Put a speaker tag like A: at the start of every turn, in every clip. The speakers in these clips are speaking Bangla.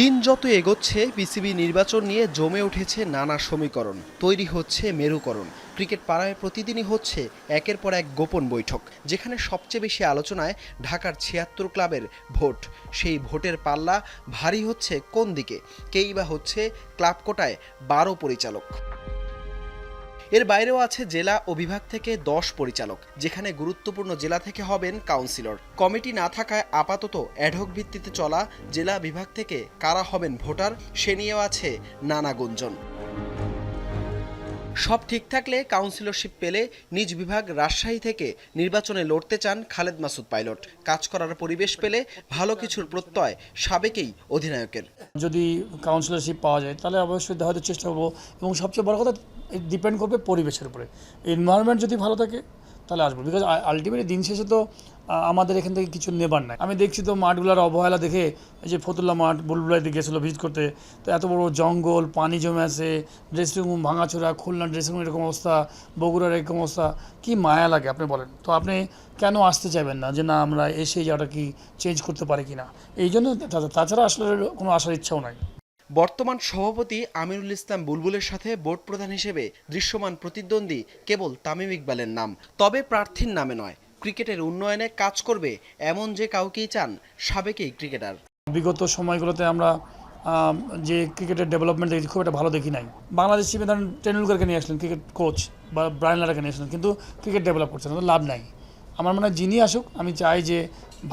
A: দিন যত এগোচ্ছে, বিসিবি নির্বাচন নিয়ে জমে উঠেছে নানা সমীকরণ। তৈরি হচ্ছে মেরুকরণ। ক্রিকেট পাড়ায় প্রতিদিনই হচ্ছে একের পর এক গোপন বৈঠক, যেখানে সবচেয়ে বেশি আলোচনায় ঢাকার ছিয়াত্তর ক্লাবের ভোট। সেই ভোটের পাল্লা ভারী হচ্ছে কোন দিকে? কেই বা হচ্ছে ক্লাব কোটায় বারো পরিচালক? এর বাইরেও আছে জেলা ও বিভাগ থেকে দশ পরিচালক, যেখানে গুরুত্বপূর্ণ জেলা থেকে হবেন কাউন্সিলর। কমিটি না থাকায় আপাতত অ্যাডহক ভিত্তিতে চলা জেলা বিভাগ থেকে কারা হবেন ভোটার, সে নিয়েও আছে নানা গুঞ্জন। সব ঠিক থাকলে কাউন্সিলরশিপ পেলে নিজ বিভাগ রাজশাহী থেকে নির্বাচনে লড়তে চান খালেদ মাসুদ পাইলট। কাজ করার পরিবেশ পেলে ভালো কিছুর প্রত্যয় সাবেকেই অধিনায়কের।
B: যদি কাউন্সিলরশিপ পাওয়া যায়, তাহলে অবশ্যই হয়তো চেষ্টা করব। এবং সবচেয়ে বড় কথা ডিপেন্ড করবে পরিবেশের উপরে। এনভায়রনমেন্ট যদি ভালো থাকে তাহলে আসব। বিকজ আলটিমেটলি দিন শেষে তো আমাদের এখান থেকে কিছু নেবার নাই। আমি দেখছি তো মাঠগুলোর অবহেলা দেখে, এই যে ফতুল্লা মাঠ বুলবুলাইতে গেছিল ভিজিট করতে, তো এত বড় জঙ্গল, পানি জমে আছে ড্রেসিং রুম ভাঙাচোরা, খুলনা ড্রেসিং রুম এরকম অবস্থা, বগুড়ার এরকম অবস্থা, কি মায়া লাগে আপনি বলেন? তো আপনি কেন আসতে চাইবেন না যে না, আমরা এসে জায়গাটা কি চেঞ্জ করতে পারি কি না এই জন্য তাছাড়া আসলে কোনো আসার ইচ্ছাও নাই।
A: বর্তমান সভাপতি আমিরুল ইসলাম বুলবুলের সাথে বোর্ড প্রধান হিসেবে দৃশ্যমান প্রতিদ্বন্দ্বী কেবল তামিম ইকবালের নাম। তবে প্রার্থীর নামে নয়, ক্রিকেটের উন্নয়নে কাজ করবে এমন যে কাউকেই চান সাবেকেই ক্রিকেটার।
B: বিগত সময়গুলোতে আমরা যে ক্রিকেটের ডেভেলপমেন্ট দেখি খুব একটা ভালো দেখি নাই। বাংলাদেশ টিমে ধরেন টেন্ডুলকারকে নিয়ে আসলেন, ক্রিকেট কোচ, বা ব্রায়ন লারাকে নিয়ে আসলেন, কিন্তু ক্রিকেট ডেভেলপ করছে না লাভ নাই। আমার মনে হয় যিনি আসুক, আমি চাই যে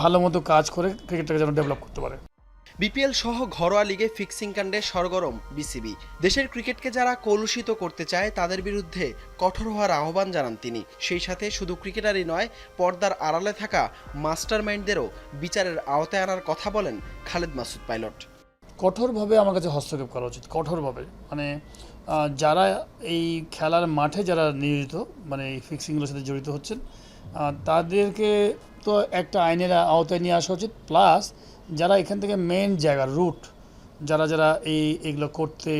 B: ভালো মতো কাজ করে ক্রিকেটটাকে যেন ডেভেলপ করতে পারে।
A: বিপিএল সহ ঘরোয়া লিগে ফিক্সিং কাণ্ডে সরগরম বিসিবি। দেশের ক্রিকেটকে যারা কলুষিত করতে চায়, তাদের বিরুদ্ধে কঠোর হওয়ার আহ্বান জানান তিনি। সেই সাথে শুধু ক্রিকেটারই নয়, পর্দার আড়ালে থাকা মাস্টারমাইন্ডদেরও বিচারের আওতায় আনার কথা বলেন খালেদ মাসুদ পাইলট।
B: কঠোরভাবে আমার কাছে হস্তক্ষেপ করা উচিত, কঠোরভাবে। মানে যারা এই খেলার মাঠে যারা নিয়োজিত মানে এই ফিক্সিংগুলোর সাথে জড়িত হচ্ছেন তাদেরকে তো একটা আইনের আওতায় নিয়ে আসা উচিত, প্লাস যারা এখান থেকে মেন জায়গা রুট যারা যারা এই এগুলো করতে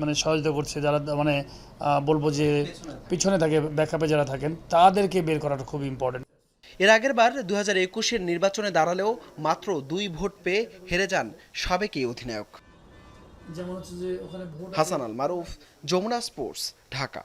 B: মানে সহযোগিতা করছে যারা মানে বলব যে পিছনে থাকে ব্যাকআপে যারা থাকেন তাদেরকে বের করাটা খুব ইম্পর্টেন্ট
A: এর আগের বার দু হাজার একুশের নির্বাচনে দাঁড়ালেও মাত্র দুই ভোট পেয়ে হেরে যান সাবেক এই অধিনায়ক।
B: যেমন হচ্ছে যে ওখানে ভোট
A: হাসান আল মারুফ যমুনা স্পোর্টস ঢাকা।